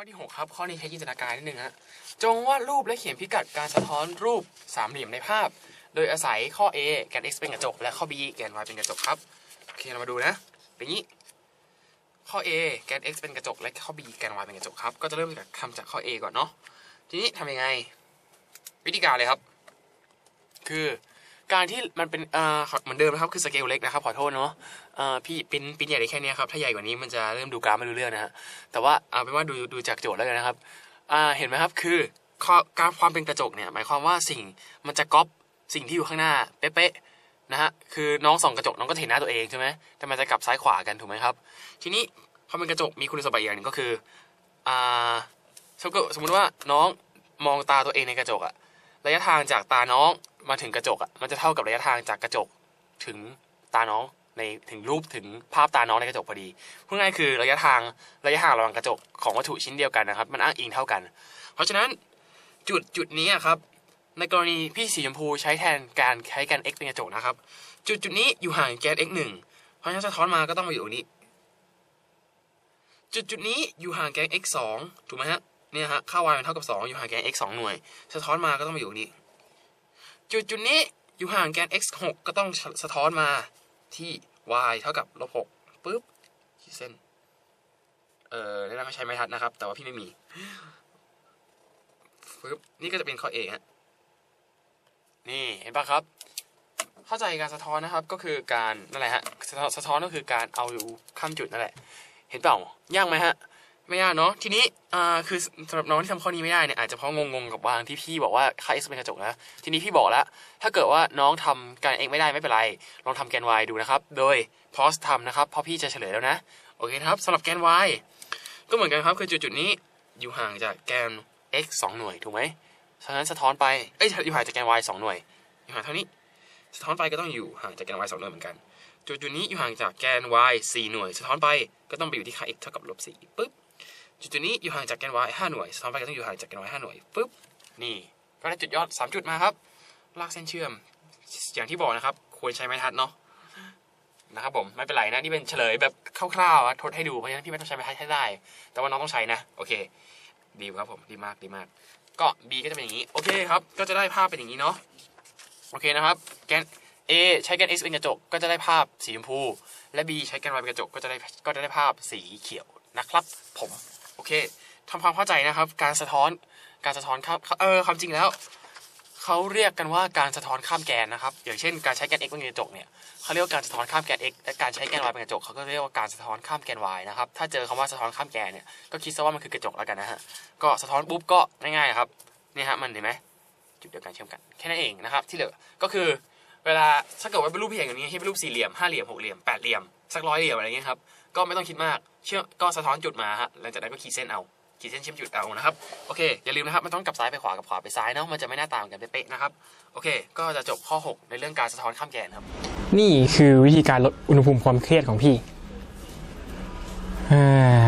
ข้อที่ 6 ครับ ข้อนี้ใช้จินตนาการนิดนึงฮะจงวาดรูปและเขียนพิกัดการสะท้อนรูปสามเหลี่ยมในภาพ โดยอาศัยข้อ A แกน x เป็นกระจก และข้อ B แกน y เป็นกระจกครับโอเคเรามาดูนะเป็นงนี้ ข้อ A แกน x เป็นกระจก และข้อ B แกน y เป็นกระจกครับก็จะเริ่มจากคำจากข้อ A ก่อนเนาะทีนี้ทำยังไง วิธีการเลยครับ คือ การที่มันเป็นเอ่อเหมือนเดิมนะครับคือสเกลเล็กนะครับขอโทษเนาะเอ่อพี่ปิ้นปิ้นใหญ่ได้แค่นี้ครับถ้าใหญ่กว่านี้มันจะเริ่มดูกราฟไม่รู้เรื่องนะฮะแต่ว่าเอาเป็นว่าดูดูจากโจทย์แล้วกันนะครับอ่าเห็นไหมครับคือการความเป็นกระจกเนี่ยหมายความว่าสิ่งมันจะก๊อปสิ่งที่อยู่ข้างหน้าเป๊ะๆนะฮะคือน้องส่องกระจกน้องก็เห็นหน้าตัวเองใช่ไหมแต่มันจะกลับซ้ายขวากันถูกไหมครับ ทีนี้ความเป็นกระจกมีคุณสมบัติอย่างหนึ่งก็คืออ่าสมมติสมมติว่าน้องมองตาตัวเองในกระจกอะระยะทางจากตาน้อง มาถึงกระจกอะมันจะเท่ากับระยะทางจากกระจกถึงตาน้องในถึงรูปถึงภาพตาน้องในกระจกพอดีพูดง่ายคือระยะทางระยะห่างระหว่างกระจกของวัตถุชิ้นเดียวกันนะครับ มันอ้างอิงเท่ากัน เพราะฉะนั้นจุดจุดนี้อะครับ ในกรณีพี่สีชมพูใช้แทนการใช้แกน x เป็นกระจกนะครับ จุดจุดนี้อยู่ห่างแกน x หนึ่งเพราะฉะนั้นสะท้อนมาก็ต้องมาอยู่ตรงนี้ จุดจุดนี้อยู่ห่างแกน x สองถูกไหมฮะเนี่ยฮะค่า y มันเท่ากับสอยู่ห่างแกน x สองหน่วย สะท้อนมาก็ต้องมาอยู่ตรงนี้ จุดจุดนี้อยู่ห่างแกน x หกก็ต้องสะท้อนมาที่ y เท่ากับลบหกปึ๊บขีดเส้น เออแนะนำให้ใช้ไม้ทัดนะครับ แต่ว่าพี่ไม่มีปึ๊บนี่ก็จะเป็นข้อ A ฮะนี่เห็นปะครับ เข้าใจการสะท้อนนะครับก็คือการนั่นแหละฮะสะท้อนก็คือการเอาข้ามจุดนั่นแหละ เห็นเปล่ายากไหมฮะ ไม่ยากเนาะทีนี้อ่าคือสำหรับน้องที่ทำข้อนี้ไม่ได้เนี่ยอาจจะเพราะงงๆกับวางที่พี่บอกว่าค่า x เป็นกระจกนะทีนี้พี่บอกแล้ว ถ้าเกิดว่าน้องทำการ x ไม่ได้ไม่เป็นไร ลองทำแกน y ดูนะครับ โดยพอสทำนะครับเพราะพี่จะเฉลยแล้วนะโอเคครับสำหรับแกน y ก็เหมือนกันครับคือจุดๆนี้อยู่ห่างจากแกน x 2 หน่วยถูกไหมฉะนั้นสะท้อนไปเอ้ยอยู่ห่างจากแกน y 2 หน่วยอยู่ห่างเท่านี้สะท้อนไปก็ต้องอยู่ห่างจากแกน y 2หน่วยเหมือนกันจุดจุดนี้อยู่ห่างจากแกน y 4 หน่วย สะท้อนไปก็ต้องไปอยู่ที่ค่า x เท่ากับลบ4ปึ๊บ จุดจุดนี้อยู่ห่างจากแกน y 5หน่วยสะท้อนไปก็ต้องอยู่ห่างจากแกน y 5หน่วยปึ๊บนี่ก็ได้จุดยอด 3 จุดมาครับ ลากเส้นเชื่อม อย่างที่บอกนะครับ ควรใช้ไม้ทัดเนาะนะครับผมไม่เป็นไรนะนี่เป็นเฉลยแบบคร่าวๆอะทดให้ดูเพราะฉะนั้นพี่ไม่ต้องใช้ไม้ทัดให้ได้ แต่ว่าน้องต้องใช้นะ โอเค ดีครับผมดีมากดีมาก ก็ B ก็จะเป็นอย่างนี้โอเคครับ ก็จะได้ภาพเป็นอย่างนี้เนาะโอเคนะครับแกน A ใช้แกน x เป็นกระจกก็จะได้ภาพสีชมพู และ B ใช้แกน y เป็นกระจกก็จะได้ก็จะได้ภาพสีเขียวนะครับ ผม โอเคทำความเข้าใจนะครับ การสะท้อนการสะท้อนข้ามเออความจริงแล้วเขาเรียกกันว่าการสะท้อนข้ามแกนนะครับ อย่างเช่น การใช้แกน x เป็นกระจกเนี่ยเขาเรียกว่าการสะท้อนข้ามแกน x และการใช้แกน y เป็นกระจกเขาก็เรียกว่าการสะท้อนข้ามแกน y นะครับ ถ้าเจอคำว่าสะท้อนข้ามแกนเนี่ยก็คิดซะว่ามันคือกระจกแล้วกันนะฮะก็สะท้อนปุ๊บก็ง่ายๆครับนี่ฮะมันเห็นไหมจุดเดียวกันเชื่อมกันแค่นั้นเองนะครับ ที่เหลือก็คือเวลาถ้าเกิดว่าเป็นรูปพี่อย่างนี้ให้เป็นรูปสี่เหลี่ยมห้าเหลี่ยมหกเหลี่ยมแปดเหลี่ยม สักร้อยเดียวอะไรเงี้ยครับก็ไม่ต้องคิดมากเชื่อก็สะท้อนจุดมาฮะหลังจากนั้นก็ขีดเส้นเอาขีดเส้นเชื่อมจุดเอานะครับโอเคอย่าลืมนะครับมันต้องกลับซ้ายไปขวากับขวาไปซ้ายเนาะมันจะไม่น่าตามกันเป๊ะๆนะครับโอเค ก็จะจบข้อ 6 ในเรื่องการสะท้อนข้ามแกนครับ นี่คือวิธีการลดอุณหภูมิความเครียดของพี่เอ้ย